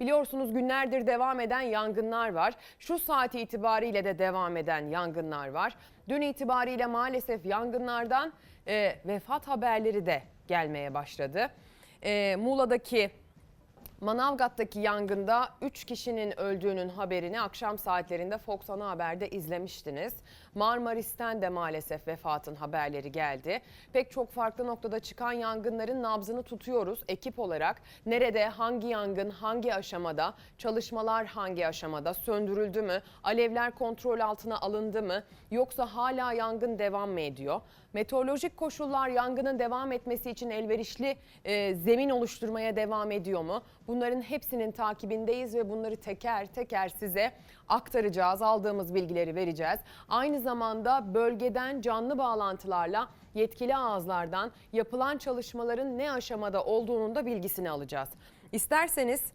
Biliyorsunuz günlerdir devam eden yangınlar var. Şu saat itibariyle de devam eden yangınlar var. Dün itibariyle maalesef yangınlardan e, vefat haberleri de gelmeye başladı. E, Muğla'daki Manavgat'taki yangında 3 kişinin öldüğünün haberini akşam saatlerinde Fox Ana Haber'de izlemiştiniz. Marmaris'ten de maalesef vefatın haberleri geldi. Pek çok farklı noktada çıkan yangınların nabzını tutuyoruz ekip olarak. Nerede, hangi yangın, hangi aşamada, çalışmalar hangi aşamada, söndürüldü mü, alevler kontrol altına alındı mı, yoksa hala yangın devam mı ediyor? Meteorolojik koşullar yangının devam etmesi için elverişli e, zemin oluşturmaya devam ediyor mu? Bunların hepsinin takibindeyiz ve bunları teker teker size aktaracağız. Aldığımız bilgileri vereceğiz. Aynı zamanda bölgeden canlı bağlantılarla yetkili ağızlardan yapılan çalışmaların ne aşamada olduğunun da bilgisini alacağız. İsterseniz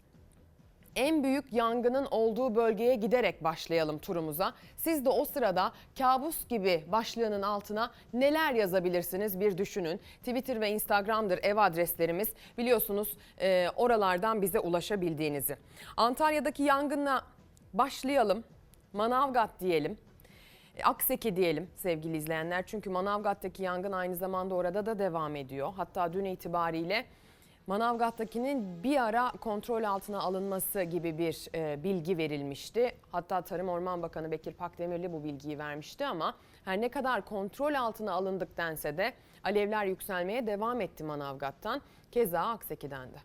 en büyük yangının olduğu bölgeye giderek başlayalım turumuza. Siz de o sırada kabus gibi başlığının altına neler yazabilirsiniz bir düşünün. Twitter ve Instagram'dır ev adreslerimiz. Biliyorsunuz e, oralardan bize ulaşabildiğinizi. Antalya'daki yangınla başlayalım. Manavgat diyelim. E, Akseki diyelim sevgili izleyenler. Çünkü Manavgat'taki yangın aynı zamanda orada da devam ediyor. Hatta dün itibariyle Manavgat'takinin bir ara kontrol altına alınması gibi bir e, bilgi verilmişti. Hatta Tarım Orman Bakanı Bekir Pakdemirli bu bilgiyi vermişti ama her ne kadar kontrol altına alındık dense de alevler yükselmeye devam etti Manavgat'tan. Keza Akseki'den de.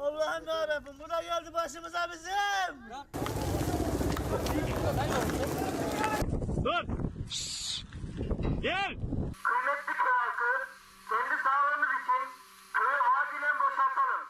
Allah'ım yarabbim buna geldi başımıza bizim. Dur. Şşş. Gel.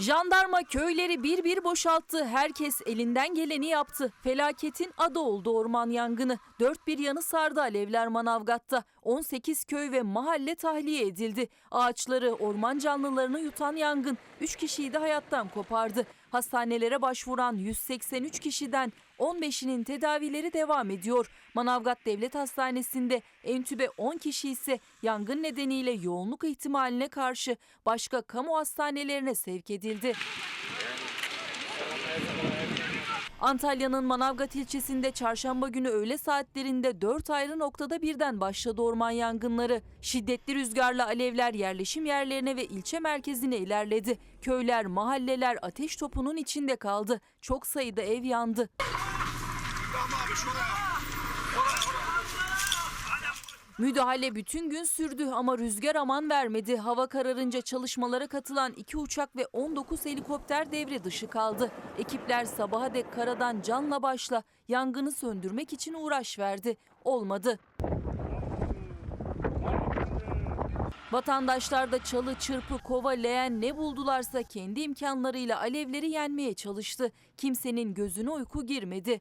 Jandarma köyleri bir bir boşalttı. Herkes elinden geleni yaptı. Felaketin adı oldu orman yangını. Dört bir yanı sardı alevler Manavgat'ta. 18 köy ve mahalle tahliye edildi. Ağaçları, orman canlılarını yutan yangın 3 kişiyi de hayattan kopardı. Hastanelere başvuran 183 kişiden 15'inin tedavileri devam ediyor. Manavgat Devlet Hastanesi'nde entübe 10 kişi ise yangın nedeniyle yoğunluk ihtimaline karşı başka kamu hastanelerine sevk edildi. Antalya'nın Manavgat ilçesinde çarşamba günü öğle saatlerinde 4 ayrı noktada birden başladı orman yangınları. Şiddetli rüzgarla alevler yerleşim yerlerine ve ilçe merkezine ilerledi. Köyler, mahalleler ateş topunun içinde kaldı. Çok sayıda ev yandı. Müdahale bütün gün sürdü ama rüzgar aman vermedi. Hava kararınca çalışmalara katılan iki uçak ve 19 helikopter devre dışı kaldı. Ekipler sabaha dek karadan canla başla yangını söndürmek için uğraş verdi. Olmadı. Vatandaşlar da çalı, çırpı, kova, leğen ne buldularsa kendi imkanlarıyla alevleri yenmeye çalıştı. Kimsenin gözüne uyku girmedi.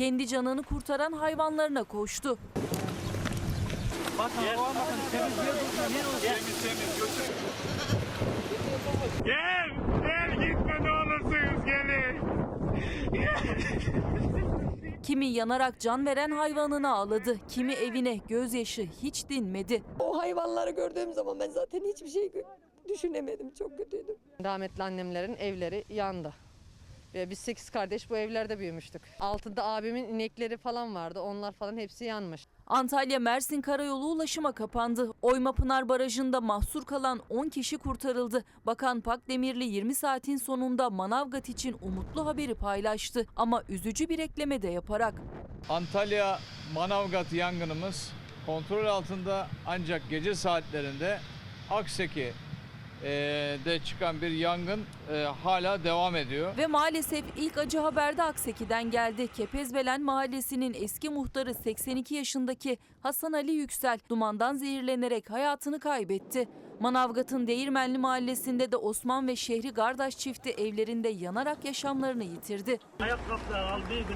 Kendi canını kurtaran hayvanlarına koştu. Gel. Gel gitme ne olursunuz gelin. Kimi yanarak can veren hayvanına ağladı, kimi evine gözyaşı hiç dinmedi. O hayvanları gördüğüm zaman ben zaten hiçbir şey düşünemedim. Çok kötüydüm. Rahmetli annemlerin evleri yandı. Ve biz sekiz kardeş bu evlerde büyümüştük. Altında abimin inekleri falan vardı. Onlar falan hepsi yanmış. Antalya Mersin Karayolu ulaşıma kapandı. Oymapınar Barajı'nda mahsur kalan 10 kişi kurtarıldı. Bakan Pakdemirli 20 saatin sonunda Manavgat için umutlu haberi paylaştı ama üzücü bir ekleme de yaparak Antalya Manavgat yangınımız kontrol altında ancak gece saatlerinde Akseki de çıkan bir yangın eee, hala devam ediyor. Ve maalesef ilk acı haber de Akseki'den geldi. Kepezbelen Mahallesi'nin eski muhtarı 82 yaşındaki Hasan Ali Yüksel dumandan zehirlenerek hayatını kaybetti. Manavgat'ın Değirmenli Mahallesi'nde de Osman ve Şehri Gardaş çifti evlerinde yanarak yaşamlarını yitirdi. Ayakkabılar aldıydım